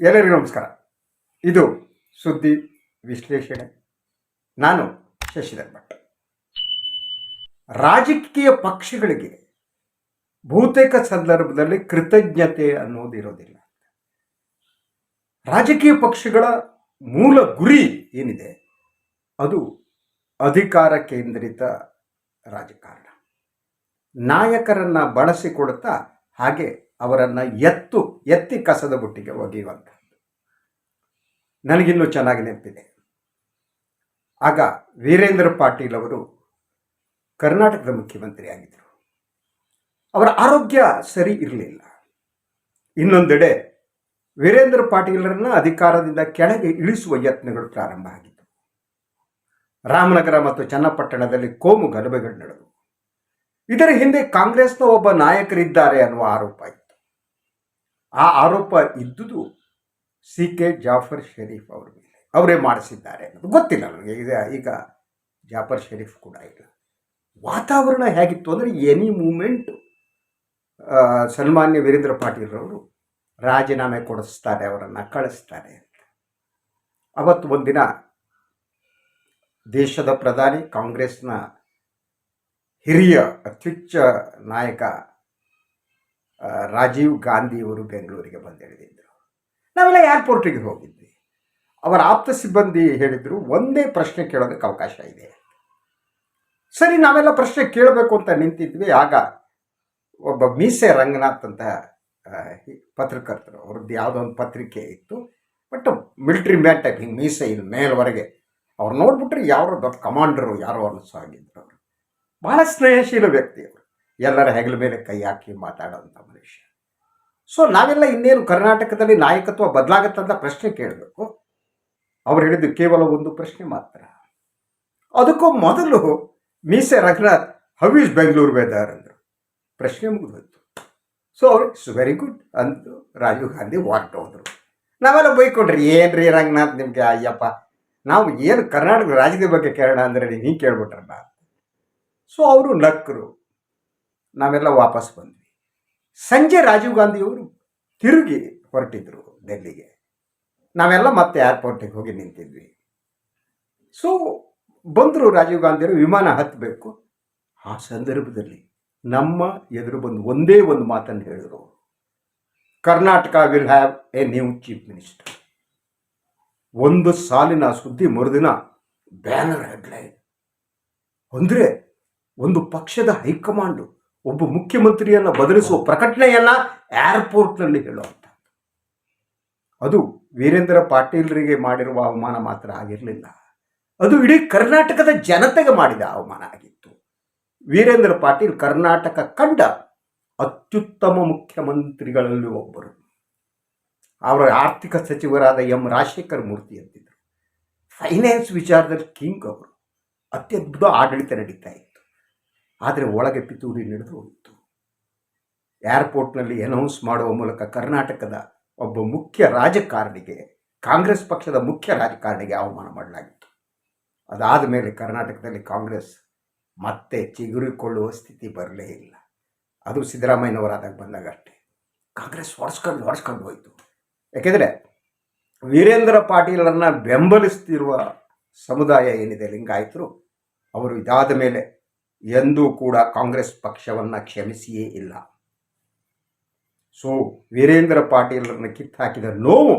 ಎಲ್ಲರಿಗೂ ನಮಸ್ಕಾರ. ಇದು ಸುದ್ದಿ ವಿಶ್ಲೇಷಣೆ. ನಾನು ಶಶಿಧರ್ ಭಟ್. ರಾಜಕೀಯ ಪಕ್ಷಗಳಿಗೆ ಬಹುತೇಕ ಸಂದರ್ಭದಲ್ಲಿ ಕೃತಜ್ಞತೆ ಅನ್ನೋದಿರೋದಿಲ್ಲ ರಾಜಕೀಯ ಪಕ್ಷಗಳ ಮೂಲ ಗುರಿ ಏನಿದೆ? ಅದು ಅಧಿಕಾರ ಕೇಂದ್ರಿತ ರಾಜಕಾರಣ. ನಾಯಕರನ್ನು ಬಳಸಿಕೊಡುತ್ತಾ ಹಾಗೆ ಅವರನ್ನ ಎತ್ತು, ಎತ್ತಿ ಕಸದ ಬುಟ್ಟಿಗೆ ಒಗೆಯುವಂಥದ್ದು. ನನಗಿನ್ನೂ ಚೆನ್ನಾಗಿ ನೆನಪಿದೆ. ಆಗ ವೀರೇಂದ್ರ ಪಾಟೀಲ್ ಅವರು ಕರ್ನಾಟಕದ ಮುಖ್ಯಮಂತ್ರಿ ಆಗಿದ್ದರು ಅವರ ಆರೋಗ್ಯ ಸರಿ ಇರಲಿಲ್ಲ. ಇನ್ನೊಂದೆಡೆ ವೀರೇಂದ್ರ ಪಾಟೀಲರನ್ನು ಅಧಿಕಾರದಿಂದ ಕೆಳಗೆ ಇಳಿಸುವ ಯತ್ನಗಳು ಪ್ರಾರಂಭ ಆಗಿತ್ತು ರಾಮನಗರ ಮತ್ತು ಚನ್ನಪಟ್ಟಣದಲ್ಲಿ ಕೋಮು ಗಲಭೆಗಳು ನಡೆದವು. ಇದರ ಹಿಂದೆ ಕಾಂಗ್ರೆಸ್ನ ಒಬ್ಬ ನಾಯಕರಿದ್ದಾರೆ ಅನ್ನುವ ಆರೋಪ ಇತ್ತು. ಆ ಆರೋಪ ಇದ್ದುದು ಸಿ ಕೆ ಜಾಫರ್ ಶರೀಫ್ ಅವರ ಮೇಲೆ. ಅವರೇ ಮಾಡಿಸಿದ್ದಾರೆ ಅನ್ನೋದು ಗೊತ್ತಿಲ್ಲ ನನಗೆ. ಈಗ ಈಗ ಜಾಫರ್ ಶರೀಫ್ ಕೂಡ ಇಲ್ಲ. ವಾತಾವರಣ ಹೇಗಿತ್ತು ಅಂದರೆ ಎನಿ ಮೂಮೆಂಟ್ ಸನ್ಮಾನ್ಯ ವೀರೇಂದ್ರ ಪಾಟೀಲ್ರವರು ರಾಜೀನಾಮೆ ಕೊಡಿಸ್ತಾರೆ, ಅವರನ್ನು ಕಳಿಸ್ತಾರೆ ಅಂತ. ಅವತ್ತು ಒಂದಿನ ದೇಶದ ಪ್ರಧಾನಿ, ಕಾಂಗ್ರೆಸ್ನ ಹಿರಿಯ ಅತ್ಯುಚ್ಚ ನಾಯಕ ರಾಜೀವ್ ಗಾಂಧಿಯವರು ಬೆಂಗಳೂರಿಗೆ ಬಂದಿಳಿದಿದ್ದರು ನಾವೆಲ್ಲ ಏರ್ಪೋರ್ಟಿಗೆ ಹೋಗಿದ್ವಿ. ಅವರ ಆಪ್ತ ಸಿಬ್ಬಂದಿ ಹೇಳಿದರು, ಒಂದೇ ಪ್ರಶ್ನೆ ಕೇಳೋದಕ್ಕೆ ಅವಕಾಶ ಇದೆ ಸರಿ, ನಾವೆಲ್ಲ ಪ್ರಶ್ನೆ ಕೇಳಬೇಕು ಅಂತ ನಿಂತಿದ್ವಿ. ಆಗ ಒಬ್ಬ ಮೀಸೆ ರಂಗನಾಥ್ ಅಂತ ಪತ್ರಕರ್ತರು, ಅವ್ರದ್ದು ಯಾವುದೋ ಒಂದು ಪತ್ರಿಕೆ ಇತ್ತು. ಬಟ್ ಮಿಲ್ಟ್ರಿ ಮ್ಯಾನ್ ಟೈಪ್, ಹಿಂಗೆ ಮೀಸೆ ಇಲ್ಲಿ ಮೇಲ್ವರೆಗೆ. ಅವ್ರು ನೋಡ್ಬಿಟ್ರೆ ಯಾರೋ ದೊಡ್ಡ ಕಮಾಂಡರು ಯಾರೋ ಅನ್ನಿಸಾಗಿದ್ರು ಅವರು. ಬಹಳ ಸ್ನೇಹಶೀಲ ವ್ಯಕ್ತಿ ಅವರು. ಎಲ್ಲರ ಹೆಗಲ ಮೇಲೆ ಕೈ ಹಾಕಿ ಮಾತಾಡೋವಂಥ ಮನುಷ್ಯ. ಸೊ ನಾವೆಲ್ಲ ಇನ್ನೇನು ಕರ್ನಾಟಕದಲ್ಲಿ ನಾಯಕತ್ವ ಬದಲಾಗತ್ತಂತ ಪ್ರಶ್ನೆ ಕೇಳಬೇಕು. ಅವ್ರು ಹೇಳಿದ್ದು ಕೇವಲ ಒಂದು ಪ್ರಶ್ನೆ ಮಾತ್ರ. ಅದಕ್ಕೂ ಮೊದಲು ಮೀಸೆ ರಘುನಾಥ್ ಹವೀಸ್ ಬೆಂಗಳೂರು ವೆದರ್ ಅಂದರು. ಪ್ರಶ್ನೆ ಮುಗಿದೋಯ್ತು. ಸೊ ಅವ್ರು ಇಟ್ಸ್ ವೆರಿ ಗುಡ್ ಅಂದು ರಾಜೀವ್ ಗಾಂಧಿ ವಾಟ್ ಹೋದರು. ನಾವೆಲ್ಲ ಬೈಕೊಂಡ್ರಿ, ಏನ್ರಿ ರಂಗನಾಥ್ ನಿಮಗೆ? ಅಯ್ಯಪ್ಪ, ನಾವು ಏನು ಕರ್ನಾಟಕ ರಾಜಕೀಯ ಬಗ್ಗೆ ಕೇಳೋಣ ಅಂದರೆ ನೀವು ಕೇಳ್ಬಿಟ್ರಲ್ಲ ಸೊ ಅವರು ನಕ್ಕರು ನಾವೆಲ್ಲ ವಾಪಸ್ ಬಂದ್ವಿ. ಸಂಜೆ ರಾಜೀವ್ ಗಾಂಧಿಯವರು ತಿರುಗಿ ಹೊರಟಿದ್ರು ಡೆಲ್ಲಿಗೆ ನಾವೆಲ್ಲ ಮತ್ತೆ ಏರ್ಪೋರ್ಟಿಗೆ ಹೋಗಿ ನಿಂತಿದ್ವಿ. ಸೊ ಬಂದರು ರಾಜೀವ್ ಗಾಂಧಿಯವರು ವಿಮಾನ ಹತ್ತಬೇಕು. ಆ ಸಂದರ್ಭದಲ್ಲಿ ನಮ್ಮ ಎದುರು ಬಂದು ಒಂದೇ ಒಂದು ಮಾತನ್ನು ಹೇಳಿದರು. Karnataka will have a new chief minister ಒಂದು ಸಾಲಿನ ಸುದ್ದಿ ಮರುದಿನ ಬ್ಯಾನರ್ ಹೆಡ್ಲೈನ್. ಅಂದರೆ ಒಂದು ಪಕ್ಷದ ಹೈಕಮಾಂಡು. ಒಬ್ಬ ಮುಖ್ಯಮಂತ್ರಿಯನ್ನು ಬದಲಿಸುವ ಪ್ರಕಟಣೆಯನ್ನ ಏರ್ಪೋರ್ಟ್ನಲ್ಲಿ ಹೇಳುವಂಥ ಅದು ವೀರೇಂದ್ರ ಪಾಟೀಲ್ರಿಗೆ ಮಾಡಿರುವ ಅವಮಾನ ಮಾತ್ರ ಆಗಿರಲಿಲ್ಲ. ಅದು ಇಡೀ ಕರ್ನಾಟಕದ ಜನತೆಗೆ ಮಾಡಿದ ಅವಮಾನ ಆಗಿತ್ತು. ವೀರೇಂದ್ರ ಪಾಟೀಲ್ ಕರ್ನಾಟಕ ಕಂಡ ಅತ್ಯುತ್ತಮ ಮುಖ್ಯಮಂತ್ರಿಗಳಲ್ಲಿ ಒಬ್ಬರು. ಅವರ ಆರ್ಥಿಕ ಸಚಿವರಾದ ಎಂ ರಾಜಶೇಖರ್ ಮೂರ್ತಿ ಅಂತಿದ್ದರು ಫೈನಾನ್ಸ್ ವಿಚಾರದಲ್ಲಿ ಕಿಂಗ್ ಅವರು. ಅತ್ಯದ್ಭುತ ಆಡಳಿತ ನಡೀತಾ ಇತ್ತು ಆದರೆ ಒಳಗೆ ಪಿತೂರಿ ನಡೆದು ಹೋಯಿತು ಏರ್ಪೋರ್ಟ್ನಲ್ಲಿ ಅನೌನ್ಸ್ ಮಾಡುವ ಮೂಲಕ ಕರ್ನಾಟಕದ ಒಬ್ಬ ಮುಖ್ಯ ರಾಜಕಾರಣಿಗೆ, ಕಾಂಗ್ರೆಸ್ ಪಕ್ಷದ ಮುಖ್ಯ ರಾಜಕಾರಣಿಗೆ ಅವಮಾನ ಮಾಡಲಾಗಿತ್ತು. ಅದಾದ ಮೇಲೆ ಕರ್ನಾಟಕದಲ್ಲಿ ಕಾಂಗ್ರೆಸ್ ಮತ್ತೆ ಚಿಗುರಿಕೊಳ್ಳುವ ಸ್ಥಿತಿ ಬರಲೇ ಇಲ್ಲ. ಅದು ಸಿದ್ದರಾಮಯ್ಯನವರಾದಾಗ ಬಂದಾಗ ಅಷ್ಟೇ ಕಾಂಗ್ರೆಸ್ ಹೊಡೆಸ್ಕೊಂಡು ಹೊಡೆಸ್ಕೊಂಡು ಹೋಯಿತು. ಯಾಕೆಂದರೆ ವೀರೇಂದ್ರ ಪಾಟೀಲರನ್ನು ಬೆಂಬಲಿಸ್ತಿರುವ ಸಮುದಾಯ ಏನಿದೆ ಲಿಂಗಾಯತರು, ಅವರು ಇದಾದ ಮೇಲೆ ಎಂದೂ ಕೂಡ ಕಾಂಗ್ರೆಸ್ ಪಕ್ಷವನ್ನು ಕ್ಷಮಿಸಿಯೇ ಇಲ್ಲ. ಸೊ ವೀರೇಂದ್ರ ಪಾಟೀಲರನ್ನು ಕಿತ್ತಾಕಿದ ನೋವು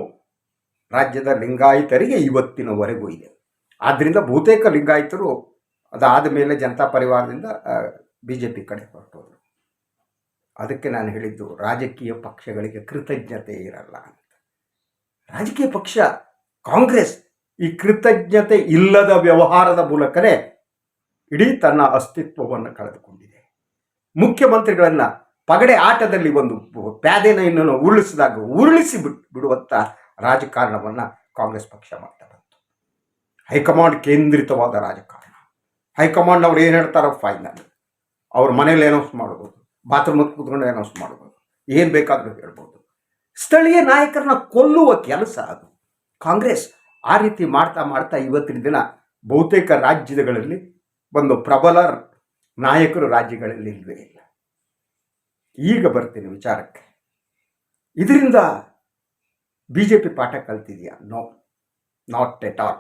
ರಾಜ್ಯದ ಲಿಂಗಾಯತರಿಗೆ ಇವತ್ತಿನವರೆಗೂ ಇದೆ. ಆದ್ದರಿಂದ ಬಹುತೇಕ ಲಿಂಗಾಯತರು ಅದಾದ ಮೇಲೆ ಜನತಾ ಪರಿವಾರದಿಂದ ಬಿ ಜೆ ಪಿ ಕಡೆ ಹೊರಟೋದ್ರು. ಅದಕ್ಕೆ ನಾನು ಹೇಳಿದ್ದು ರಾಜಕೀಯ ಪಕ್ಷಗಳಿಗೆ ಕೃತಜ್ಞತೆ ಇರಲ್ಲ ಅಂತ. ರಾಜಕೀಯ ಪಕ್ಷ ಕಾಂಗ್ರೆಸ್ ಈ ಕೃತಜ್ಞತೆ ಇಲ್ಲದ ವ್ಯವಹಾರದ ಮೂಲಕನೇ ಇಡೀ ತನ್ನ ಅಸ್ತಿತ್ವವನ್ನು ಕಳೆದುಕೊಂಡಿದೆ. ಮುಖ್ಯಮಂತ್ರಿಗಳನ್ನ ಪಗಡೆ ಆಟದಲ್ಲಿ ಒಂದು ಪ್ಯಾದೆನ ಉರುಳಿಸಿದಾಗ ಉರುಳಿಸಿ ಬಿಟ್ ಬಿಡುವಂಥ ರಾಜಕಾರಣವನ್ನು ಕಾಂಗ್ರೆಸ್ ಪಕ್ಷ ಮಾಡ್ತಾ ಬಂತು. ಹೈಕಮಾಂಡ್ ಕೇಂದ್ರಿತವಾದ ರಾಜಕಾರಣ. ಹೈಕಮಾಂಡ್ ಅವ್ರು ಏನು ಹೇಳ್ತಾರೋ ಫೈನಲ್ ಅವ್ರ ಮನೇಲಿ ಅನೌನ್ಸ್ ಮಾಡ್ಬೋದು ಬಾತ್ರೂಮ್ ಕೂತ್ಕೊಂಡು ಅನೌನ್ಸ್ ಮಾಡ್ಬೋದು, ಏನು ಬೇಕಾದರೂ ಹೇಳ್ಬೋದು. ಸ್ಥಳೀಯ ನಾಯಕರನ್ನ ಕೊಲ್ಲುವ ಕೆಲಸ ಅದು. ಕಾಂಗ್ರೆಸ್ ಆ ರೀತಿ ಮಾಡ್ತಾ ಮಾಡ್ತಾ ಇವತ್ತಿನ ದಿನ ಬಹುತೇಕ ರಾಜ್ಯಗಳಲ್ಲಿ ಒಂದು ಪ್ರಬಲ ನಾಯಕರು ರಾಜ್ಯಗಳಲ್ಲಿ ಇಲ್ವೇ ಇಲ್ಲ. ಈಗ ಬರ್ತೀನಿ ವಿಚಾರಕ್ಕೆ. ಇದರಿಂದ ಬಿ ಜೆ ಪಿ ಪಾಠ ಕಲ್ತಿದೆಯಾ? No not at all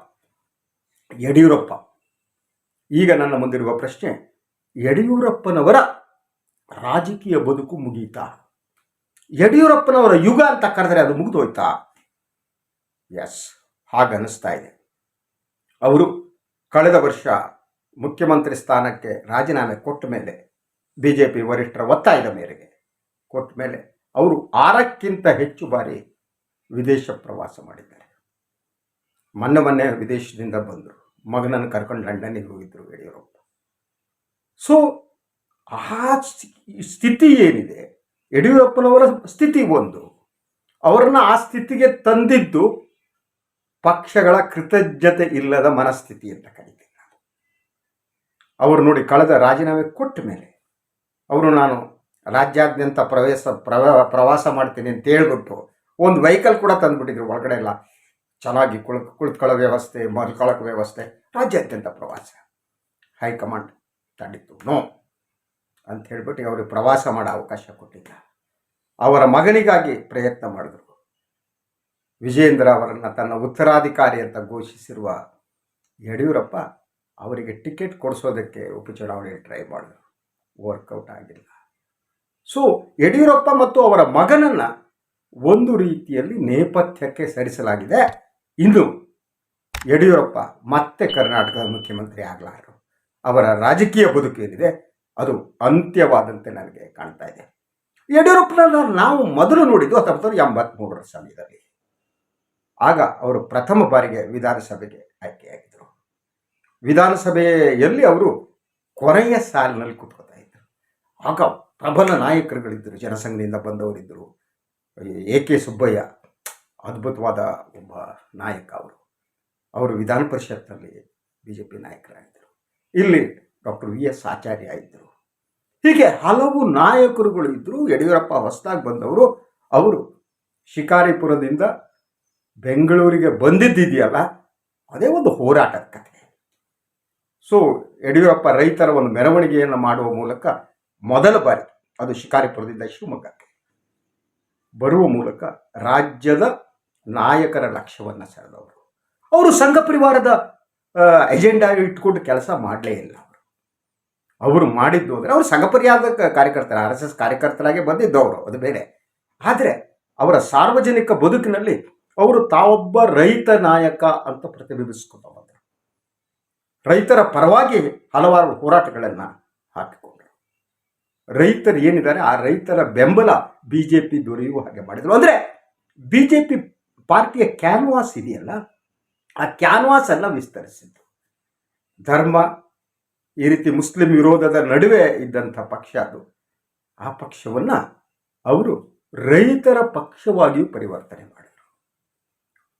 Yediyurappa. ಈಗ ನನ್ನ ಮುಂದಿರುವ ಪ್ರಶ್ನೆ, ಯಡಿಯೂರಪ್ಪನವರ ರಾಜಕೀಯ ಬದುಕು ಮುಗೀತಾ? ಯಡಿಯೂರಪ್ಪನವರ ಯುಗ ಅಂತ ಕರೆದರೆ ಅದು ಮುಗಿದೋಯ್ತಾ? ಎಸ್ ಹಾಗನ್ನಿಸ್ತಾ ಇದೆ. ಅವರು ಕಳೆದ ವರ್ಷ ಮುಖ್ಯಮಂತ್ರಿ ಸ್ಥಾನಕ್ಕೆ ರಾಜೀನಾಮೆ ಕೊಟ್ಟ ಮೇಲೆ ಬಿ ಜೆ ಪಿ ವರಿಷ್ಠರ ಒತ್ತಾಯದ ಮೇರೆಗೆ ಕೊಟ್ಟ ಮೇಲೆ ಅವರು ಆರಕ್ಕಿಂತ ಹೆಚ್ಚು ಬಾರಿ ವಿದೇಶ ಪ್ರವಾಸ ಮಾಡಿದ್ದಾರೆ. ಮೊನ್ನೆ ಮೊನ್ನೆ ವಿದೇಶದಿಂದ ಬಂದರು. ಮಗನನ್ನು ಕರ್ಕೊಂಡು ಲಂಡನ್ನಿಗೆ ಹೋಗಿದ್ದರು ಯಡಿಯೂರಪ್ಪ. ಸೊ ಆ ಸ್ಥಿ- ಸ್ಥಿತಿ ಏನಿದೆ? ಯಡಿಯೂರಪ್ಪನವರ ಸ್ಥಿತಿ ಒಂದು. ಅವರನ್ನು ಆ ಸ್ಥಿತಿಗೆ ತಂದಿದ್ದು ಪಕ್ಷಗಳ ಕೃತಜ್ಞತೆ ಇಲ್ಲದ ಮನಸ್ಥಿತಿ ಅಂತ ಕರಿತೀನಿ ನಾನು ಅವರು ನೋಡಿ ಕಳೆದ ರಾಜೀನಾಮೆ ಕೊಟ್ಟ ಮೇಲೆ ಅವರು ನಾನು ರಾಜ್ಯಾದ್ಯಂತ ಪ್ರವೇಶ ಪ್ರವ, ಪ್ರವಾಸ ಮಾಡ್ತೀನಿ ಅಂತ ಹೇಳ್ಬಿಟ್ಟು ಒಂದು ವೆಹಿಕಲ್ ಕೂಡ ತಂದುಬಿಟ್ಟಿದ್ರು, ಒಳಗಡೆ ಎಲ್ಲ. ಚೆನ್ನಾಗಿ ಕುಳ್ ಕುಳಿತುಕೊಳ್ಳೋ ವ್ಯವಸ್ಥೆ, ಮಲ್ಕೊಳ್ಳೋಕೆ ವ್ಯವಸ್ಥೆ, ರಾಜ್ಯಾದ್ಯಂತ ಪ್ರವಾಸ. ಹೈಕಮಾಂಡ್ ತಡಿತು ನೋ ಅಂತ ಹೇಳ್ಬಿಟ್ಟು ಅವರಿಗೆ ಪ್ರವಾಸ ಮಾಡೋ ಅವಕಾಶ ಕೊಟ್ಟಿಲ್ಲ. ಅವರ ಮಗನಿಗಾಗಿ ಪ್ರಯತ್ನ ಮಾಡಿದ್ರು. ವಿಜೇಂದ್ರ ಅವರನ್ನು ತನ್ನ ಉತ್ತರಾಧಿಕಾರಿ ಅಂತ ಘೋಷಿಸಿರುವ ಯಡಿಯೂರಪ್ಪ ಅವರಿಗೆ ಟಿಕೆಟ್ ಕೊಡಿಸೋದಕ್ಕೆ ಉಪಚುನಾವಣೆಯಲ್ಲಿ ಟ್ರೈ ಮಾಡಿದ್ರು ವರ್ಕೌಟ್ ಆಗಿಲ್ಲ. ಸೊ ಯಡಿಯೂರಪ್ಪ ಮತ್ತು ಅವರ ಮಗನನ್ನು ಒಂದು ರೀತಿಯಲ್ಲಿ ನೇಪಥ್ಯಕ್ಕೆ ಸರಿಸಲಾಗಿದೆ. ಇನ್ನು ಯಡಿಯೂರಪ್ಪ ಮತ್ತೆ ಕರ್ನಾಟಕದ ಮುಖ್ಯಮಂತ್ರಿ ಆಗಲಾರರು. ಅವರ ರಾಜಕೀಯ ಬದುಕೇನಿದೆ ಅದು ಅಂತ್ಯವಾದಂತೆ ನನಗೆ ಕಾಣ್ತಾ ಇದೆ. ಯಡಿಯೂರಪ್ಪನ ನಾವು ಮೊದಲು ನೋಡಿದ್ದು ಹತ್ತೊಂಬತ್ತು ನೂರ ಎಂಬತ್ತ್ಮೂರರ ಸಮಯದಲ್ಲಿ ಆಗ ಅವರು ಪ್ರಥಮ ಬಾರಿಗೆ ವಿಧಾನಸಭೆಗೆ ಆಯ್ಕೆಯಾಗಿದ್ದರು. ವಿಧಾನಸಭೆಯಲ್ಲಿ ಅವರು ಕೊನೆಯ ಸಾಲಿನಲ್ಲಿ ಕೂತ್ಕೋತಾ ಇದ್ದರು ಆಗ ಪ್ರಬಲ ನಾಯಕರುಗಳಿದ್ದರು, ಜನಸಂಘದಿಂದ ಬಂದವರಿದ್ದರು. ಎ ಕೆ ಸುಬ್ಬಯ್ಯ, ಅದ್ಭುತವಾದ ಒಬ್ಬ ನಾಯಕ ಅವರು. ಅವರು ವಿಧಾನ ಪರಿಷತ್ನಲ್ಲಿ ಬಿ ಜೆ ಪಿ ನಾಯಕರಾಗಿದ್ದರು. ಇಲ್ಲಿ ಡಾಕ್ಟರ್ ವಿ ಎಸ್ ಆಚಾರ್ಯ ಇದ್ದರು. ಹೀಗೆ ಹಲವು ನಾಯಕರುಗಳು ಇದ್ದರು. ಯಡಿಯೂರಪ್ಪ ಹೊಸದಾಗಿ ಬಂದವರು. ಅವರು ಶಿಕಾರಿಪುರದಿಂದ ಬೆಂಗಳೂರಿಗೆ ಬಂದಿದ್ದಿದೆಯಲ್ಲ, ಅದೇ ಒಂದು ಹೋರಾಟದ ಸೊ ಯಡಿಯೂರಪ್ಪ ರೈತರ ಒಂದು ಮೆರವಣಿಗೆಯನ್ನು ಮಾಡುವ ಮೂಲಕ ಮೊದಲ ಬಾರಿ ಅದು ಶಿಕಾರಿಪುರದಿಂದ ಶಿವಮೊಗ್ಗಕ್ಕೆ ಬರುವ ಮೂಲಕ ರಾಜ್ಯದ ನಾಯಕರ ಲಕ್ಷ್ಯವನ್ನು ಸೆಳೆದವರು. ಅವರು ಸಂಘ ಪರಿವಾರದ ಎಜೆಂಡಾ ಇಟ್ಕೊಂಡು ಕೆಲಸ ಮಾಡಲೇ ಇಲ್ಲ ಅವರು. ಅವರು ಮಾಡಿದ್ದು ಅಂದರೆ ಅವರು ಸಂಘ ಪರಿವಾರದ ಕಾರ್ಯಕರ್ತರ, ಆರ್ ಎಸ್ ಎಸ್ ಕಾರ್ಯಕರ್ತರಾಗಿ ಬಂದಿದ್ದವರು, ಅದು ಬೇರೆ. ಆದರೆ ಅವರ ಸಾರ್ವಜನಿಕ ಬದುಕಿನಲ್ಲಿ ಅವರು ತಾವೊಬ್ಬ ರೈತ ನಾಯಕ ಅಂತ ಪ್ರತಿಬಿಂಬಿಸ್ಕೊತ ರೈತರ ಪರವಾಗಿ ಹಲವಾರು ಹೋರಾಟಗಳನ್ನು ಹಾಕಿಕೊಂಡರು. ರೈತರು ಏನಿದ್ದಾರೆ? ಆ ರೈತರ ಬೆಂಬಲ ಬಿ ಜೆ ಪಿ ದೊರೆಯುವ ಹಾಗೆ ಮಾಡಿದರು. ಅಂದರೆ ಬಿ ಜೆ ಪಿ ಪಾರ್ಟಿಯ ಕ್ಯಾನ್ವಾಸ್ ಇದೆಯಲ್ಲ, ಆ ಕ್ಯಾನ್ವಾಸ್ ಅನ್ನು ವಿಸ್ತರಿಸಿದ್ದು. ಧರ್ಮ, ಈ ರೀತಿ ಮುಸ್ಲಿಂ ವಿರೋಧದ ನಡುವೆ ಇದ್ದಂಥ ಪಕ್ಷ ಅದು. ಆ ಪಕ್ಷವನ್ನು ಅವರು ರೈತರ ಪಕ್ಷವಾಗಿಯೂ ಪರಿವರ್ತನೆ ಮಾಡಿದರು.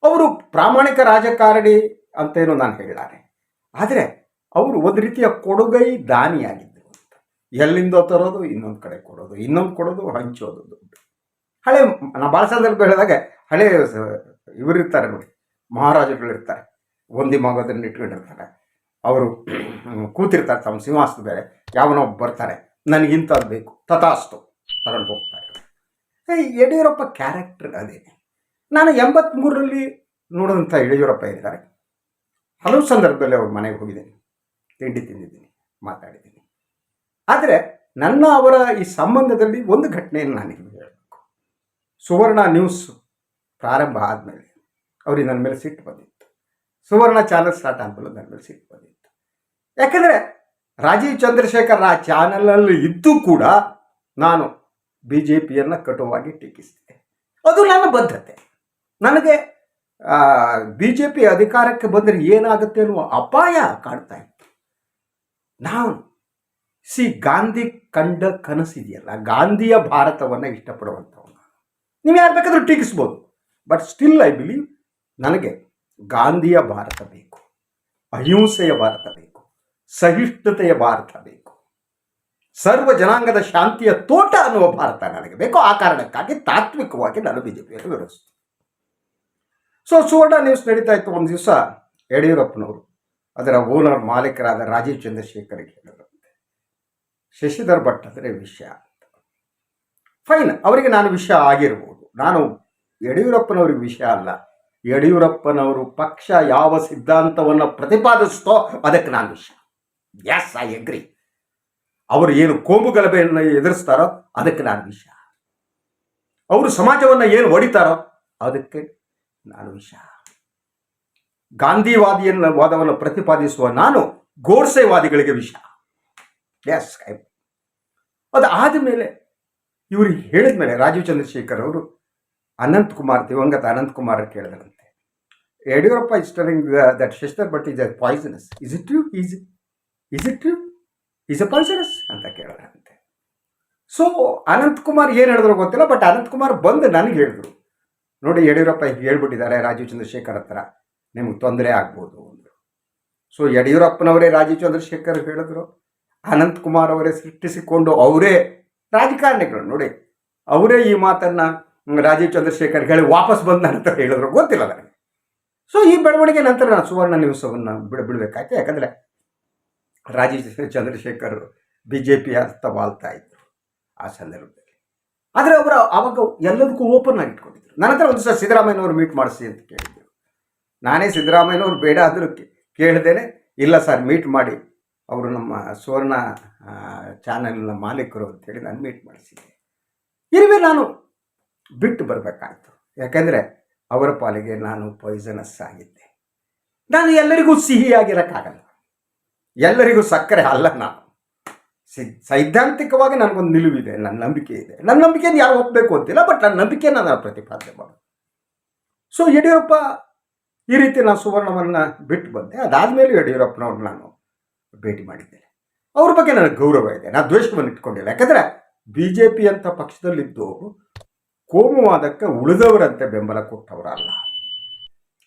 ಅವರು ಪ್ರಾಮಾಣಿಕ ರಾಜಕಾರಣಿ ಅಂತೇನು ನಾನು ಹೇಳಾರೆ ಆದರೆ ಅವರು ಒಂದು ರೀತಿಯ ಕೊಡುಗೈ ದಾನಿಯಾಗಿದ್ದರು ಅಂತ. ಎಲ್ಲಿಂದೋ ತರೋದು, ಇನ್ನೊಂದು ಕಡೆ ಕೊಡೋದು, ಇನ್ನೊಂದು ಕೊಡೋದು, ಹಂಚೋದು ದುಡ್ಡು. ಹಳೆ ನಾನು ಭಾಳ ಸಂದರ್ಭ ಹೇಳಿದಾಗ ಹಳೆ ಇವರಿರ್ತಾರೆ ನೋಡಿ, ಮಹಾರಾಜರುಗಳಿರ್ತಾರೆ, ಒಂದಿ ಮಗದನ್ನು ಇಟ್ಕೊಂಡಿರ್ತಾರೆ ಅವರು ಕೂತಿರ್ತಾರೆ, ತಮ್ಮ ಸಿಂಹಾಸದ ಬೇರೆ ಯಾವನೋ ಒಬ್ಬ ಬರ್ತಾರೆ ನನಗಿಂಥದ್ದು ಬೇಕು, ತಥಾಸ್ತು ತಗೊಂಡು ಹೋಗ್ತಾರೆ. ಯಡಿಯೂರಪ್ಪ ಕ್ಯಾರೆಕ್ಟರ್ ಅದೇ. ನಾನು ಎಂಬತ್ತ್ಮೂರರಲ್ಲಿ ನೋಡಿದಂಥ ಯಡಿಯೂರಪ್ಪ ಇದ್ದಾರೆ. ಹಲವು ಸಂದರ್ಭದಲ್ಲಿ ಅವ್ರ ಮನೆಗೆ ಹೋಗಿದ್ದೀನಿ. ತಿಂಡಿ ತಿಂದಿದ್ದೀನಿ, ಮಾತಾಡಿದ್ದೀನಿ. ಆದರೆ ನನ್ನ ಅವರ ಈ ಸಂಬಂಧದಲ್ಲಿ ಒಂದು ಘಟನೆಯನ್ನು ನಾನು ನಿಮಗೆ ಹೇಳಬೇಕು. ಸುವರ್ಣ ನ್ಯೂಸ್ ಪ್ರಾರಂಭ ಆದಮೇಲೆ ಅವರಿಗೆ ನನ್ನ ಮೇಲೆ ಸಿಟ್ಟು ಬಂದಿತ್ತು. ಸುವರ್ಣ ಚಾನಲ್ ಸ್ಟಾರ್ಟ್ ಆದಮೇಲೆ ನನ್ನ ಮೇಲೆ ಸಿಟ್ಟು ಬಂದಿತ್ತು. ಯಾಕಂದರೆ ರಾಜೀವ್ ಚಂದ್ರಶೇಖರ್ ಆ ಚಾನಲಲ್ಲಿ ಇದ್ದು ಕೂಡ ನಾನು ಬಿ ಜೆ ಪಿಯನ್ನು ಕಟುವಾಗಿ ಟೀಕಿಸಿದೆ. ಅದು ನನ್ನ ಬದ್ಧತೆ. ನನಗೆ ಬಿ ಜೆ ಪಿ ಅಧಿಕಾರಕ್ಕೆ ಬಂದರೆ ಏನಾಗುತ್ತೆ ಅನ್ನುವ ಅಪಾಯ ಕಾಡ್ತಾ ಇತ್ತು. ನಾನು ಸಿ ಗಾಂಧಿ ಕಂಡ ಕನಸಿದೆಯಲ್ಲ, ಗಾಂಧಿಯ ಭಾರತವನ್ನು ಇಷ್ಟಪಡುವಂಥವನು ನೀವು. ಯಾರು ಬೇಕಾದರೂ ಟೀಕಿಸ್ಬೋದು. ಬಟ್ ಸ್ಟಿಲ್ ಐ ಬಿಲೀವ್ ನನಗೆ ಗಾಂಧಿಯ ಭಾರತ ಬೇಕು, ಅಹಿಂಸೆಯ ಭಾರತ ಬೇಕು, ಸಹಿಷ್ಣುತೆಯ ಭಾರತ ಬೇಕು, ಸರ್ವ ಜನಾಂಗದ ಶಾಂತಿಯ ತೋಟ ಅನ್ನುವ ಭಾರತ ನನಗೆ ಬೇಕು. ಆ ಕಾರಣಕ್ಕಾಗಿ ತಾತ್ವಿಕವಾಗಿ ನಾನು ಬಿ ಜೆ ಪಿಯನ್ನು ವಿರೋಧಿಸ್ತೀನಿ. ಸೊ ಸುವರ್ಣ ನ್ಯೂಸ್ ನಡೀತಾ ಇತ್ತು ಒಂದು ದಿವಸ ಯಡಿಯೂರಪ್ಪನವರು, ಅದರ ಓನರ್ ಮಾಲೀಕರಾದ ರಾಜೀವ್ ಚಂದ್ರಶೇಖರ್ಗೆ ಹೇಳಿದ್ರಂತೆ ಶಶಿಧರ್ ಭಟ್ ಅಂದರೆ ವಿಷಯ ಫೈನ್ ಅವರಿಗೆ ನಾನು ವಿಷಯ ಆಗಿರ್ಬೋದು. ನಾನು ಯಡಿಯೂರಪ್ಪನವ್ರಿಗೆ ವಿಷಯ ಅಲ್ಲ. ಯಡಿಯೂರಪ್ಪನವರು ಪಕ್ಷ ಯಾವ ಸಿದ್ಧಾಂತವನ್ನು ಪ್ರತಿಪಾದಿಸ್ತೋ ಅದಕ್ಕೆ ನಾನು ವಿಷಯ. ಎಸ್ ಐ ಎಗ್ರಿ ಅವರು ಏನು ಕೋಮು ಗಲಭೆಯನ್ನು ಎದುರಿಸ್ತಾರೋ ಅದಕ್ಕೆ ನಾನು ವಿಷಯ. ಅವರು ಸಮಾಜವನ್ನು ಏನು ಹೊಡಿತಾರೋ ಅದಕ್ಕೆ ನಾನು ವಿಷ ಗಾಂಧಿವಾದಿಯನ್ನ ವಾದವನ್ನು ಪ್ರತಿಪಾದಿಸುವ ನಾನು ಗೋಡ್ಸೆವಾದಿಗಳಿಗೆ ವಿಷ ಎಸ್ ಅದು ಆದಮೇಲೆ ಇವರು ಹೇಳಿದ ಮೇಲೆ ರಾಜೀವ್ ಚಂದ್ರಶೇಖರ್ ಅವರು ಅನಂತ್ ಕುಮಾರ್ ದಿವಂಗತ ಅನಂತ್ ಕುಮಾರ್ ಕೇಳಿದ್ರಂತೆ Yediyurappa is telling that sister but is a poisonous is it you is is it you is a poisonous ಅಂತ ಕೇಳಿದ್ರಂತೆ. ಸೊ ಅನಂತ್ ಕುಮಾರ್ ಏನು ಹೇಳಿದ್ರು ಗೊತ್ತಿಲ್ಲ ಬಟ್ ಅನಂತ್ ಕುಮಾರ್ ಬಂದು ನನಗೆ ಹೇಳಿದ್ರು. ನೋಡಿ ಯಡಿಯೂರಪ್ಪ ಹೇಳ್ಬಿಟ್ಟಿದ್ದಾರೆ, ರಾಜೀವ್ ಚಂದ್ರಶೇಖರ್ ಹತ್ರ. ನಿಮ್ಗೆ ತೊಂದರೆ ಆಗ್ಬೋದು ಅಂದರು. ಸೊ ಯಡಿಯೂರಪ್ಪನವರೇ ರಾಜೀವ್ ಚಂದ್ರಶೇಖರ್ ಹೇಳಿದ್ರು. ಅನಂತಕುಮಾರ್ ಅವರೇ ಸೃಷ್ಟಿಸಿಕೊಂಡು ಅವರೇ ರಾಜಕಾರಣಿಗಳು ನೋಡಿ. ಅವರೇ ಈ ಮಾತನ್ನು ರಾಜೀವ್ ಚಂದ್ರಶೇಖರ್ ಹೇಳಿ ವಾಪಸ್ ಬಂದ ನಂತರ ಹೇಳಿದ್ರು. ಗೊತ್ತಿಲ್ಲ ನನಗೆ. ಸೊ ಈ ಬೆಳವಣಿಗೆ ನಂತರ ನಾನು ಸುವರ್ಣ ನಿವಾಸವನ್ನು ಬಿಡ ಬಿಡಬೇಕಾಯ್ತು. ಯಾಕಂದರೆ Rajeev Chandrashekhar B J P ಅರ್ಥ ವಾಲ್ತಾ ಇದ್ರು ಆ ಸಂದರ್ಭದಲ್ಲಿ. ಆದರೆ ಅವರು ಆವಾಗ ಎಲ್ಲದಕ್ಕೂ ಓಪನ್ ಆಗಿ ಇಟ್ಕೊಂಡಿದ್ರು. ನನ್ನ ಹತ್ರ ಒಂದು ಸಲ ಸಿದ್ದರಾಮಯ್ಯನವರು ಮೀಟ್ ಮಾಡಿಸಿ ಅಂತ ಕೇಳಿದ್ದರು ನಾನೇ ಸಿದ್ದರಾಮಯ್ಯನವರು ಬೇಡ ಆದರೂ ಕೇಳ್ದೇನೆ, ಇಲ್ಲ ಸರ್ ಮೀಟ್ ಮಾಡಿ. ಅವರು ನಮ್ಮ ಸುವರ್ಣ ಚಾನೆಲ್ನ ಮಾಲೀಕರು ಅಂತೇಳಿ ನಾನು ಮೀಟ್ ಮಾಡಿಸಿದ್ದೆ. ಇರುವೆ ನಾನು ಬಿಟ್ಟು ಬರಬೇಕಾಯ್ತು. ಯಾಕೆಂದರೆ ಅವರ ಪಾಲಿಗೆ ನಾನು ಪಾಯ್ಸನಸ್ ಆಗಿದ್ದೆ. ನಾನು ಎಲ್ಲರಿಗೂ ಸಿಹಿಯಾಗಿರೋಕ್ಕಾಗಲ್ಲ. ಎಲ್ಲರಿಗೂ ಸಕ್ಕರೆ ಅಲ್ಲ ನಾನು. ಸೈದ್ಧಾಂತಿಕವಾಗಿ ನನಗೊಂದು ನಿಲುವಿದೆ, ನನ್ನ ನಂಬಿಕೆ ಇದೆ. ನನ್ನ ನಂಬಿಕೆಯನ್ನು ಯಾರು ಒಪ್ಪಬೇಕು ಅಂತಿಲ್ಲ ಬಟ್ ನನ್ನ ನಂಬಿಕೆಯನ್ನು ನಾನು ಪ್ರತಿಪಾದನೆ ಮಾಡೋದು. ಸೊ ಯಡಿಯೂರಪ್ಪ ಈ ರೀತಿ ನಾನು ಸುವರ್ಣವನ್ನು ಬಿಟ್ಟು ಬಂದೆ. ಅದಾದಮೇಲೆ ಯಡಿಯೂರಪ್ಪನವ್ರನ್ನ ನಾನು ಭೇಟಿ ಮಾಡಿದ್ದೇನೆ. ಅವ್ರ ಬಗ್ಗೆ ನನಗೆ ಗೌರವ ಇದೆ. ನಾನು ದ್ವೇಷವನ್ನು ಇಟ್ಕೊಂಡಿಲ್ಲ. ಯಾಕಂದರೆ ಬಿ ಜೆ ಪಿ ಅಂತ ಪಕ್ಷದಲ್ಲಿದ್ದು ಕೋಮುವಾದಕ್ಕೆ ಉಳಿದವರಂತೆ ಬೆಂಬಲ ಕೊಟ್ಟವರಲ್ಲ.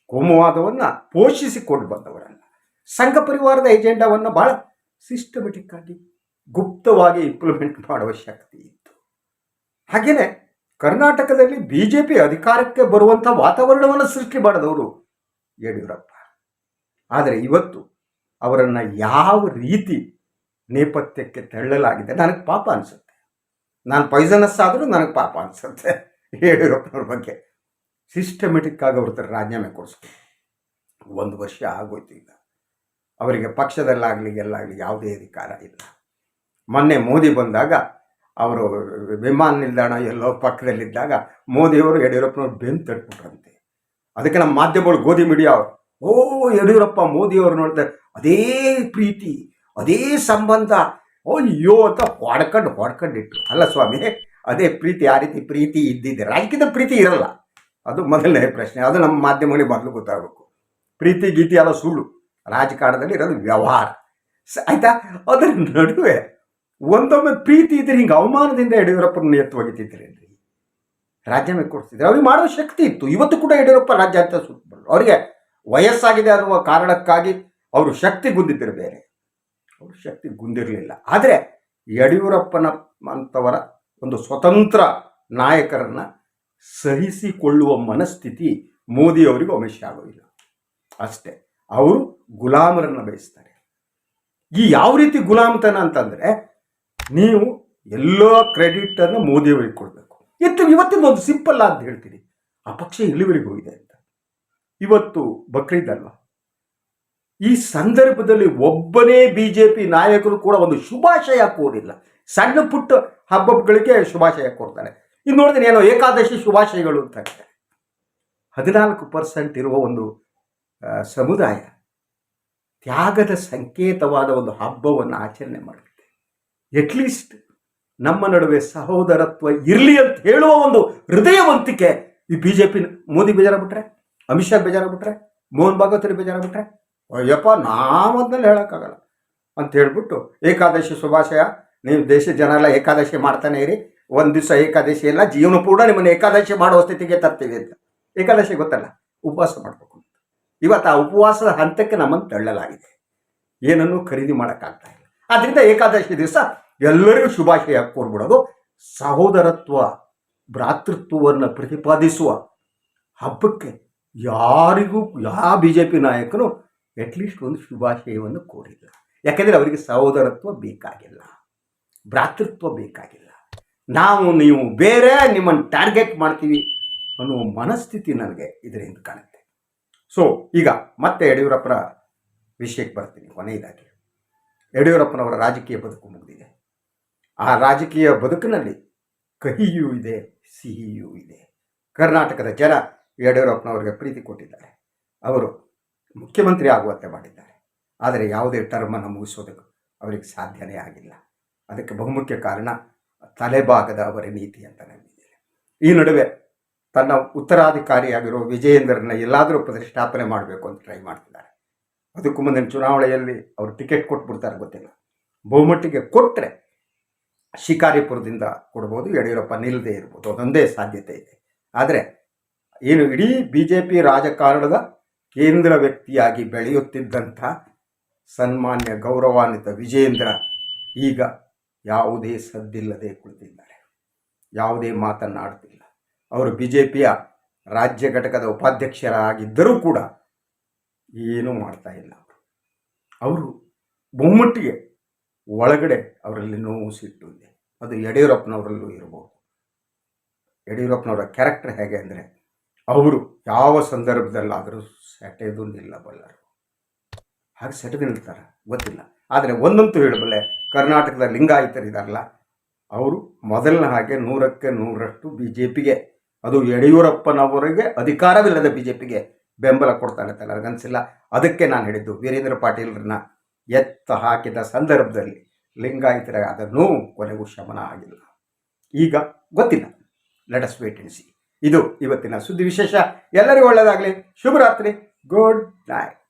ಕೋಮುವಾದವನ್ನು ಪೋಷಿಸಿಕೊಂಡು ಬಂದವರಲ್ಲ. ಸಂಘ ಪರಿವಾರದ ಎಜೆಂಡಾವನ್ನು ಭಾಳ ಸಿಸ್ಟಮೆಟಿಕ್ ಆಗಿ ಗುಪ್ತವಾಗಿ ಇಂಪ್ಲಿಮೆಂಟ್ ಮಾಡುವ ಶಕ್ತಿ ಇತ್ತು. ಹಾಗೆಯೇ ಕರ್ನಾಟಕದಲ್ಲಿ ಬಿ ಜೆ ಪಿ ಅಧಿಕಾರಕ್ಕೆ ಬರುವಂಥ ವಾತಾವರಣವನ್ನು ಸೃಷ್ಟಿ ಮಾಡಿದವರು ಯಡಿಯೂರಪ್ಪ. ಆದರೆ ಇವತ್ತು ಅವರನ್ನು ಯಾವ ರೀತಿ ನೇಪಥ್ಯಕ್ಕೆ ತಳ್ಳಲಾಗಿದೆ ನನಗೆ ಪಾಪ ಅನಿಸುತ್ತೆ. ನಾನು ಪೈಸನಸ್ ಆದರೂ ನನಗೆ ಪಾಪ ಅನಿಸುತ್ತೆ ಯಡಿಯೂರಪ್ಪನವ್ರ ಬಗ್ಗೆ. ಸಿಸ್ಟಮೆಟಿಕ್ ಆಗಿ ಅವ್ರ ಥರ ರಾಜೀನಾಮೆ ಕೊಡಿಸ್ಬೇಕು ಒಂದು ವರ್ಷ ಆಗೋಯ್ತು ಈಗ. ಅವರಿಗೆ ಪಕ್ಷದಲ್ಲಾಗಲಿ ಎಲ್ಲಾಗಲಿ ಯಾವುದೇ ಅಧಿಕಾರ ಇಲ್ಲ. ಮೊನ್ನೆ ಮೋದಿ ಬಂದಾಗ, ಅವರು ವಿಮಾನ ನಿಲ್ದಾಣ ಎಲ್ಲೋ ಪಕ್ಕದಲ್ಲಿದ್ದಾಗ ಮೋದಿಯವರು ಯಡಿಯೂರಪ್ಪನವ್ರು ಬೆನ್ನು ತಟ್ಬಿಟ್ರಂತೆ. ಅದಕ್ಕೆ ನಮ್ಮ ಮಾಧ್ಯಮಗಳು, ಗೋಧಿ ಮೀಡಿಯಾ ಅವರು, ಓ, ಯಡಿಯೂರಪ್ಪ ಮೋದಿಯವರು ನೋಡಿದ್ರೆ ಅದೇ ಪ್ರೀತಿ, ಅದೇ ಸಂಬಂಧ. ಓ, ಅಯ್ಯೋ ಅಂತ ಹೊಡ್ಕೊಂಡು ಹೊಡ್ಕೊಂಡು ಇಟ್ರು. ಅಲ್ಲ ಸ್ವಾಮಿ, ಅದೇ ಪ್ರೀತಿ, ಆ ರೀತಿ ಪ್ರೀತಿ ಇದ್ದಿದ್ದೆ. ರಾಜಕೀಯದ ಪ್ರೀತಿ ಇರಲ್ಲ. ಅದು ಮೊದಲನೇ ಪ್ರಶ್ನೆ. ಅದು ನಮ್ಮ ಮಾಧ್ಯಮಗಳಿಗೆ ಮೊದಲು ಗೊತ್ತಾಗಬೇಕು. ಪ್ರೀತಿ, ಗೀತಿ ಅಲ್ಲ ಸುಳ್ಳು. ರಾಜಕಾರಣದಲ್ಲಿ ಇರೋದು ವ್ಯವಹಾರ. ಆಯ್ತಾ? ಅದರ ನಡುವೆ ಒಂದೊಮ್ಮೆ ಪ್ರೀತಿ ಇದ್ರೆ ಹಿಂಗೆ ಅವಮಾನದಿಂದ ಯಡಿಯೂರಪ್ಪನ ಎತ್ತು ಒಗಿತಿದ್ರಿ ಅಲ್ಲಿ ರಾಜೀನಾಮೆ ಕೊಡ್ತಿದ್ರು. ಅವ್ರಿಗೆ ಮಾಡೋ ಶಕ್ತಿ ಇತ್ತು. ಇವತ್ತು ಕೂಡ ಯಡಿಯೂರಪ್ಪ ರಾಜ್ಯ ಅಂತ ಸುತ್ತಬಲ್ಲ ಅವರಿಗೆ ವಯಸ್ಸಾಗಿದೆ ಅನ್ನುವ ಕಾರಣಕ್ಕಾಗಿ ಅವರು ಶಕ್ತಿ ಗುಂದಿದ್ದರು ಬೇರೆ. ಅವರು ಶಕ್ತಿ ಗುಂದಿರಲಿಲ್ಲ. ಆದರೆ ಯಡಿಯೂರಪ್ಪನ ಅಂತವರ ಒಂದು ಸ್ವತಂತ್ರ ನಾಯಕರನ್ನು ಸಹಿಸಿಕೊಳ್ಳುವ ಮನಸ್ಥಿತಿ ಮೋದಿಯವರಿಗೂ ಅಮಿತ್ ಶಾ ಆಗೋದಿಲ್ಲ. ಅಷ್ಟೇ. ಅವರು ಗುಲಾಮರನ್ನು ಬಯಸ್ತಾರೆ. ಈ ಯಾವ ರೀತಿ ಗುಲಾಮತನ ಅಂತಂದರೆ ನೀವು ಎಲ್ಲೋ ಕ್ರೆಡಿಟನ್ನು ಮೋದಿಯವರಿಗೆ ಕೊಡಬೇಕು. ಇತ್ತು ಇವತ್ತಿನ ಒಂದು ಸಿಂಪಲ್ ಅಂತ ಹೇಳ್ತೀನಿ. ಆ ಪಕ್ಷ ಇಳುವರಿಗೆ ಹೋಗಿದೆ ಅಂತ. ಇವತ್ತು ಬಕ್ರೀದ್ ಅಲ್ವ ಈ ಸಂದರ್ಭದಲ್ಲಿ ಒಬ್ಬನೇ ಬಿ ಜೆ ಪಿ ನಾಯಕರು ಕೂಡ ಒಂದು ಶುಭಾಶಯ ಕೋರಿಲ್ಲ. ಸಣ್ಣ ಪುಟ್ಟ ಹಬ್ಬಗಳಿಗೆ ಶುಭಾಶಯ ಕೋರ್ತಾರೆ. ಇನ್ನು ನೋಡಿದ್ರೆ ಏನೋ ಏಕಾದಶಿ ಶುಭಾಶಯಗಳು ಅಂತ ಹೇಳ್ತಾರೆ ಹದಿನಾಲ್ಕು ಪರ್ಸೆಂಟ್ ಇರುವ ಒಂದು ಸಮುದಾಯ ತ್ಯಾಗದ ಸಂಕೇತವಾದ ಒಂದು ಹಬ್ಬವನ್ನು ಆಚರಣೆ ಮಾಡುತ್ತೆ ಅಟ್ಲೀಸ್ಟ್ ನಮ್ಮ ನಡುವೆ ಸಹೋದರತ್ವ ಇರಲಿ ಅಂತ ಹೇಳುವ ಒಂದು ಹೃದಯವಂತಿಕೆ ಈ ಬಿ ಜೆ ಪಿ ಮೋದಿ ಬೇಜಾರಾಗ್ಬಿಟ್ರೆ? ಅಮಿತ್ ಶಾ ಬೇಜಾರಾಗ್ಬಿಟ್ರೆ? ಮೋಹನ್ ಭಾಗವತರು ಬೇಜಾರಾಗ್ಬಿಟ್ರೆ? ಅಯ್ಯಪ್ಪ ನಾವದ್ನಲ್ಲಿ ಹೇಳೋಕ್ಕಾಗಲ್ಲ. ಅಂತ ಹೇಳ್ಬಿಟ್ಟು ಏಕಾದಶಿ ಶುಭಾಶಯ. ನೀವು ದೇಶದ ಜನ ಏಕಾದಶಿ ಮಾಡ್ತಾನೆ ಇರಿ. ಒಂದು ದಿವಸ ಏಕಾದಶಿ ಎಲ್ಲ ಜೀವನ ಪೂರ್ಣ ನಿಮ್ಮನ್ನು ಏಕಾದಶಿ ಮಾಡುವ ಸ್ಥಿತಿಗೆ ತರ್ತೀವಿ ಅಂತ. ಏಕಾದಶಿ ಗೊತ್ತಲ್ಲ, ಉಪವಾಸ ಮಾಡಬೇಕು ಅಂತ. ಇವತ್ತು ಆ ಉಪವಾಸದ ಹಂತಕ್ಕೆ ನಮ್ಮನ್ನು ತಳ್ಳಲಾಗಿದೆ. ಏನನ್ನು ಖರೀದಿ ಮಾಡೋಕ್ಕಾಗ್ತಾ ಇಲ್ಲ. ಆದ್ದರಿಂದ ಏಕಾದಶಿ ದಿವಸ ಎಲ್ಲರಿಗೂ ಶುಭಾಶಯ ಕೋರ್ಬಿಡೋದು. ಸಹೋದರತ್ವ, ಭ್ರಾತೃತ್ವವನ್ನು ಪ್ರತಿಪಾದಿಸುವ ಹಬ್ಬಕ್ಕೆ ಯಾರಿಗೂ ಯಾವ ಬಿ ಜೆ ಪಿ ನಾಯಕನು ಅಟ್ಲೀಸ್ಟ್ ಒಂದು ಶುಭಾಶಯವನ್ನು ಕೋರಿಲ್ಲ. ಯಾಕೆಂದರೆ ಅವರಿಗೆ ಸಹೋದರತ್ವ ಬೇಕಾಗಿಲ್ಲ. ಭ್ರಾತೃತ್ವ ಬೇಕಾಗಿಲ್ಲ. ನಾವು, ನೀವು ಬೇರೆ ನಿಮ್ಮನ್ನು ಟಾರ್ಗೆಟ್ ಮಾಡ್ತೀವಿ ಅನ್ನುವ ಮನಸ್ಥಿತಿ ನನಗೆ ಇದರಿಂದ ಕಾಣುತ್ತೆ. ಸೊ ಈಗ ಮತ್ತೆ ಯಡಿಯೂರಪ್ಪನ ವಿಷಯಕ್ಕೆ ಬರ್ತೀನಿ, ಕೊನೆಯದಾಗಿ. ಯಡಿಯೂರಪ್ಪನವರ ರಾಜಕೀಯ ಬದುಕು ಮುಗಿದಿದೆ. ಆ ರಾಜಕೀಯ ಬದುಕಿನಲ್ಲಿ ಕಹಿಯೂ ಇದೆ, ಸಿಹಿಯೂ ಇದೆ. ಕರ್ನಾಟಕದ ಜನ ಯಡಿಯೂರಪ್ಪನವರಿಗೆ ಪ್ರೀತಿ ಕೊಟ್ಟಿದ್ದಾರೆ. ಅವರು ಮುಖ್ಯಮಂತ್ರಿ ಆಗುವಂತೆ ಮಾಡಿದ್ದಾರೆ. ಆದರೆ ಯಾವುದೇ ಟರ್ಮನ್ನು ಮುಗಿಸೋದಕ್ಕೆ ಅವರಿಗೆ ಸಾಧ್ಯನೇ ಆಗಿಲ್ಲ. ಅದಕ್ಕೆ ಬಹುಮುಖ್ಯ ಕಾರಣ ತಲೆಭಾಗದ ಅವರ ನೀತಿ ಅಂತ ನಂಬಿದ್ದೇನೆ ಈ ನಡುವೆ ತನ್ನ ಉತ್ತರಾಧಿಕಾರಿಯಾಗಿರೋ ವಿಜಯೇಂದ್ರನ ಎಲ್ಲಾದರೂ ಪ್ರತಿಷ್ಠಾಪನೆ ಮಾಡಬೇಕು ಅಂತ ಟ್ರೈ ಮಾಡ್ತಿದ್ದಾರೆ. ಅದಕ್ಕೂ ಮುಂದಿನ ಚುನಾವಣೆಯಲ್ಲಿ ಅವರು ಟಿಕೆಟ್ ಕೊಟ್ಬಿಡ್ತಾರೆ ಗೊತ್ತಿಲ್ಲ. ಬಹುಮಟ್ಟಿಗೆ ಕೊಟ್ಟರೆ ಶಿಕಾರಿಪುರದಿಂದ ಕೊಡ್ಬೋದು, ಯಡಿಯೂರಪ್ಪ ನಿಲ್ಲದೆ ಇರ್ಬೋದು. ಅದೊಂದೇ ಸಾಧ್ಯತೆ ಇದೆ. ಆದರೆ ಏನು ಇಡೀ ಬಿ ಜೆ ಪಿ ರಾಜಕಾರಣದ ಕೇಂದ್ರ ವ್ಯಕ್ತಿಯಾಗಿ ಬೆಳೆಯುತ್ತಿದ್ದಂಥ ಸನ್ಮಾನ್ಯ, ಗೌರವಾನ್ವಿತ ವಿಜೇಂದ್ರ ಈಗ ಯಾವುದೇ ಸದ್ದಿಲ್ಲದೆ ಕುಳಿತಿದ್ದಾರೆ. ಯಾವುದೇ ಮಾತನ್ನಾಡುತ್ತಿಲ್ಲ. ಅವರು ಬಿ ಜೆ ಪಿಯ ರಾಜ್ಯ ಘಟಕದ ಉಪಾಧ್ಯಕ್ಷರಾಗಿದ್ದರೂ ಕೂಡ ಏನೂ ಮಾಡ್ತಾ ಇಲ್ಲ ಅವರು. ಅವರು ಬಹುಮಟ್ಟಿಗೆ ಒಳಗಡೆ ಅವರಲ್ಲಿ ನೋವು ಸಿಟ್ಟು ಇದೆ. ಅದು ಯಡಿಯೂರಪ್ಪನವರಲ್ಲೂ ಇರಬಹುದು ಯಡಿಯೂರಪ್ಪನವರ ಕ್ಯಾರೆಕ್ಟರ್ ಹೇಗೆ ಅಂದರೆ, ಅವರು ಯಾವ ಸಂದರ್ಭದಲ್ಲಾದರೂ ಸೆಟೆದು ನಿಲ್ಲಬಲ್ಲರು. ಹಾಗೆ ಸೆಟೆದು ನಿಲ್ತಾರೆ, ಗೊತ್ತಿಲ್ಲ. ಆದರೆ ಒಂದಂತೂ ಹೇಳಬಲ್ಲೆ, ಕರ್ನಾಟಕದ ಲಿಂಗಾಯತರಿದಾರಲ್ಲ ಅವರು ಮೊದಲನ ಹಾಗೆ ನೂರಕ್ಕೆ ನೂರಷ್ಟು ಬಿ ಜೆ ಪಿಗೆ ಅದು ಯಡಿಯೂರಪ್ಪನವರಿಗೆ ಅಧಿಕಾರವಿಲ್ಲದ ಬಿ ಜೆ ಪಿಗೆ ಬೆಂಬಲ ಕೊಡ್ತಾನೆ ಅಂತ ನನಗನ್ಸಿಲ್ಲ. ಅದಕ್ಕೆ ನಾನು ಹೇಳಿದ್ದು, ವೀರೇಂದ್ರ ಪಾಟೀಲ್ರನ್ನ ಎತ್ತ ಹಾಕಿದ ಸಂದರ್ಭದಲ್ಲಿ ಲಿಂಗಾಯಿತರ ಅದನ್ನು ಕೊನೆಗೂ ಶಮನ ಆಗಿಲ್ಲ. ಈಗ ಗೊತ್ತಿಲ್ಲ. Let us wait and see ಇದು ಇವತ್ತಿನ ಸುದ್ದಿ ವಿಶೇಷ. ಎಲ್ಲರಿಗೂ ಒಳ್ಳೆಯದಾಗಲಿ ಶುಭರಾತ್ರಿ ಗುಡ್ ನೈಟ್